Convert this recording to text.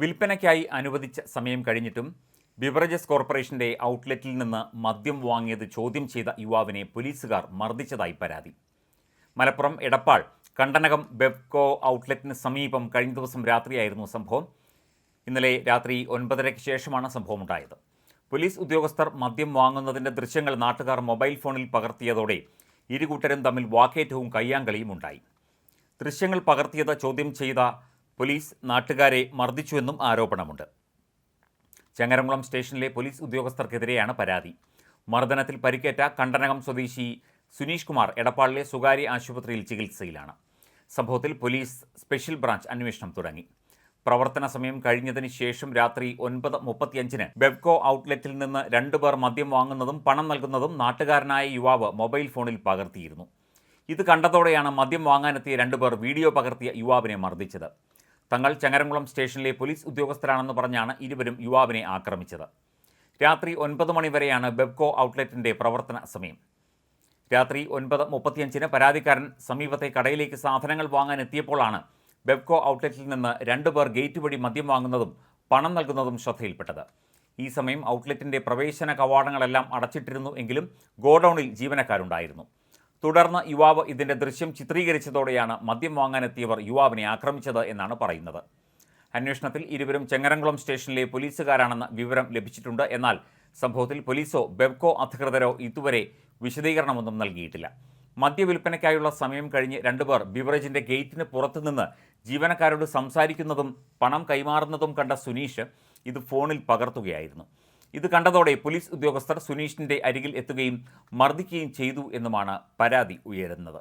വിൽപ്പനയ്ക്കായി അനുവദിച്ച സമയം കഴിഞ്ഞിട്ടും ബിവറേജസ് കോർപ്പറേഷന്റെ ഔട്ട്ലെറ്റിൽ നിന്ന് മദ്യം വാങ്ങിയത് ചോദ്യം ചെയ്ത യുവാവിനെ പോലീസുകാർ മർദ്ദിച്ചതായി പരാതി. മലപ്പുറം എടപ്പാൾ കണ്ടനകം ബെബ്കോ ഔട്ട്ലെറ്റിന് സമീപം കഴിഞ്ഞ ദിവസം രാത്രിയായിരുന്നു സംഭവം. ഇന്നലെ രാത്രി ഒൻപതരയ്ക്ക് ശേഷമാണ് സംഭവം ഉണ്ടായത് പോലീസ് ഉദ്യോഗസ്ഥർ മദ്യം വാങ്ങുന്നതിന്റെ ദൃശ്യങ്ങൾ നാട്ടുകാർ മൊബൈൽ ഫോണിൽ പകർത്തിയതോടെ ഇരുകൂട്ടരും തമ്മിൽ വാക്കേറ്റവും കയ്യാങ്കളിയും ഉണ്ടായി. ദൃശ്യങ്ങൾ പകർത്തിയത് ചോദ്യം ചെയ്ത പോലീസ് നാട്ടുകാരെ മർദ്ദിച്ചുവെന്നും ആരോപണമുണ്ട്. ചങ്ങരംകുളം സ്റ്റേഷനിലെ പോലീസ് ഉദ്യോഗസ്ഥർക്കെതിരെയാണ് പരാതി. മർദ്ദനത്തിൽ പരിക്കേറ്റ കണ്ടനകം സ്വദേശി സുനീഷ് കുമാർ എടപ്പാളിലെ സ്വകാര്യ ആശുപത്രിയിൽ ചികിത്സയിലാണ്. സംഭവത്തിൽ പോലീസ് സ്പെഷ്യൽ ബ്രാഞ്ച് അന്വേഷണം തുടങ്ങി. പ്രവർത്തന സമയം കഴിഞ്ഞതിന് ശേഷം രാത്രി ഒൻപത് മുപ്പത്തിയഞ്ചിന് ബെബ്കോ ഔട്ട്ലെറ്റിൽ നിന്ന് രണ്ടുപേർ മദ്യം വാങ്ങുന്നതും പണം നൽകുന്നതും നാട്ടുകാരനായ യുവാവ് മൊബൈൽ ഫോണിൽ പകർത്തിയിരുന്നു. ഇത് കണ്ടതോടെയാണ് മദ്യം വാങ്ങാനെത്തിയ രണ്ടുപേർ വീഡിയോ പകർത്തിയ യുവാവിനെ മർദ്ദിച്ചത്. തങ്ങൾ ചങ്ങരംകുളം സ്റ്റേഷനിലെ പോലീസ് ഉദ്യോഗസ്ഥരാണെന്ന് പറഞ്ഞാണ് ഇരുവരും യുവാവിനെ ആക്രമിച്ചത്. രാത്രി ഒൻപത് മണിവരെയാണ് ബെബ്കോ ഔട്ട്ലെറ്റിന്റെ പ്രവർത്തന സമയം. രാത്രി ഒൻപത് മുപ്പത്തിയഞ്ചിന് പരാതിക്കാരൻ സമീപത്തെ കടയിലേക്ക് സാധനങ്ങൾ വാങ്ങാൻ എത്തിയപ്പോഴാണ് ബെബ്കോ ഔട്ട്ലെറ്റിൽ നിന്ന് രണ്ടുപേർ ഗേറ്റ് വഴി മദ്യം വാങ്ങുന്നതും പണം നൽകുന്നതും ശ്രദ്ധയിൽപ്പെട്ടത്. ഈ സമയം ഔട്ട്ലെറ്റിന്റെ പ്രവേശന കവാടങ്ങളെല്ലാം അടച്ചിട്ടിരുന്നു എങ്കിലും ഗോഡൌണിൽ ജീവനക്കാരുണ്ടായിരുന്നു. തുടർന്ന് യുവാവ് ഇതിന്റെ ദൃശ്യം ചിത്രീകരിച്ചതോടെയാണ് മദ്യം വാങ്ങാനെത്തിയവർ യുവാവിനെ ആക്രമിച്ചത് എന്നാണ് പറയുന്നത്. അന്വേഷണത്തിൽ ഇരുവരും ചെങ്ങരംകുളം സ്റ്റേഷനിലെ പോലീസുകാരാണെന്ന് വിവരം ലഭിച്ചിട്ടുണ്ട്. എന്നാൽ സംഭവത്തിൽ പോലീസോ ബെബ്കോ അധികൃതരോ ഇതുവരെ വിശദീകരണമൊന്നും നൽകിയിട്ടില്ല. മദ്യവിൽപ്പനയ്ക്കായുള്ള സമയം കഴിഞ്ഞ് രണ്ടുപേർ ബിവറേജിന്റെ ഗേറ്റിന് പുറത്തുനിന്ന് ജീവനക്കാരോട് സംസാരിക്കുന്നതും പണം കൈമാറുന്നതും കണ്ട സുനീഷ് ഇത് ഫോണിൽ പകർത്തുകയായിരുന്നു. ഇത് കണ്ടതോടെ പോലീസ് ഉദ്യോഗസ്ഥർ സുനീഷിന്റെ അരികിൽ എത്തുകയും മർദ്ദിക്കുകയും ചെയ്തു എന്നുമാണ് പരാതി ഉയരുന്നത്.